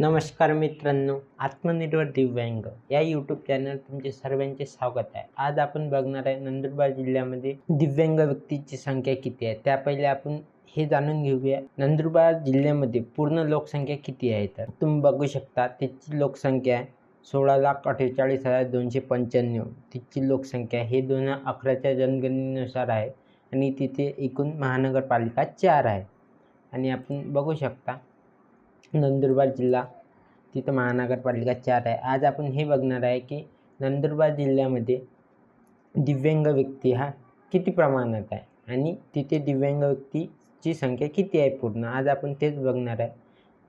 नमस्कार मित्रांनो आत्मनिर्भर दिव्यांग या यूट्यूब चॅनल तुमचे सर्वांचे स्वागत आहे. आज आपण बघणार आहे नंदुरबार जिल्ह्यामध्ये दिव्यांग व्यक्तीची संख्या किती आहे? त्या पहिले आपण हे जाणून घेऊया. नंदुरबार जिल्ह्यामध्ये पूर्ण लोकसंख्या किती आहे तर? तुम्ही बघू शकता तिची लोकसंख्या आहे सोळा लाख अठ्ठेचाळीस हजार दोनशे पंच्याण्णव. तिची लोकसंख्या हे दोन हजार अकराच्या जनगणनेनुसार आहे आणि तिथे एकूण महानगरपालिका चार आहे. आणि आपण बघू शकता नंदुरबार जिल्हा तिथं महानगरपालिका चार आहे. आज आपण हे बघणार आहे की नंदुरबार जिल्ह्यामध्ये दिव्यांग व्यक्ती हा किती प्रमाणात आहे आणि तिथे दिव्यांग व्यक्तीची संख्या किती आहे पूर्ण? आज आपण तेच बघणार आहे.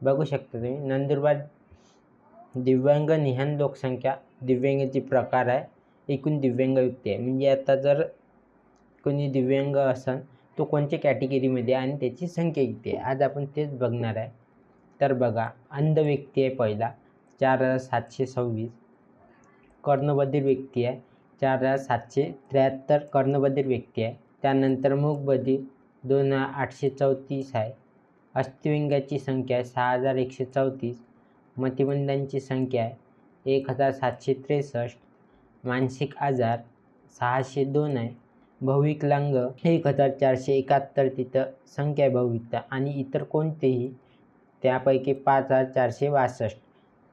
बघू शकता तुम्ही नंदुरबार दिव्यांग निहान लोकसंख्या दिव्यांगाचे प्रकार आहे. एकूण दिव्यांग व्यक्ती आहे. म्हणजे आता जर कोणी दिव्यांग असेल तो कोणत्या कॅटेगरीमध्ये आणि त्याची संख्या किती आहे? आज आपण तेच बघणार आहे. तर बघा अंध व्यक्ती आहे पहिला चार हजार सातशे सव्वीस. कर्णबधीर व्यक्ती आहे चार हजार सातशे त्र्याहत्तर कर्णबधिर व्यक्ती आहे. त्यानंतर मूकबधिर दोन हजार आठशे चौतीस आहे. अस्थिविंगाची संख्या आहे सहा हजार एकशे चौतीस. मतिमंदांची संख्या आहे एक हजार सातशे त्रेसष्ट. मानसिक आजार सहाशे दोन आहे. भौविकलांग एक हजार चारशे एकाहत्तर. तिथं संख्या आहे भौविकता आणि इतर कोणतेही त्यापैकी पाच हजार चारशे बासष्ट.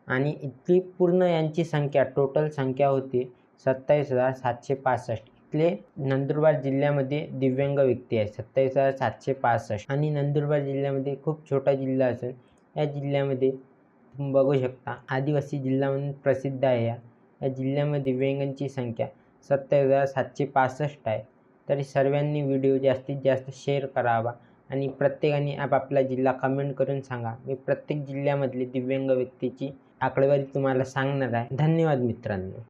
आणि इथली पूर्ण यांची संख्या टोटल संख्या होती सत्तावीस हजार सातशे पासष्ट. इथले नंदुरबार जिल्ह्यामध्ये दिव्यांग व्यक्ती आहे सत्तावीस हजार सातशे पासष्ट. आणि नंदुरबार जिल्ह्यामध्ये खूप छोटा जिल्हा असून या जिल्ह्यामध्ये तुम्ही बघू शकता आदिवासी जिल्हा म्हणून प्रसिद्ध आहे या. या जिल्ह्यामध्ये दिव्यांगांची संख्या सत्तावीस हजार सातशे पासष्ट आहे. तरी सर्वांनी व्हिडिओ जास्तीत जास्त शेअर करावा. आणि प्रत्येकाने आपापला जिल्हा कमेंट करून सांगा. मी प्रत्येक जिल्ह्यामधली दिव्यांग व्यक्तीची आकडेवारी तुम्हाला सांगणार आहे. धन्यवाद मित्रांनो.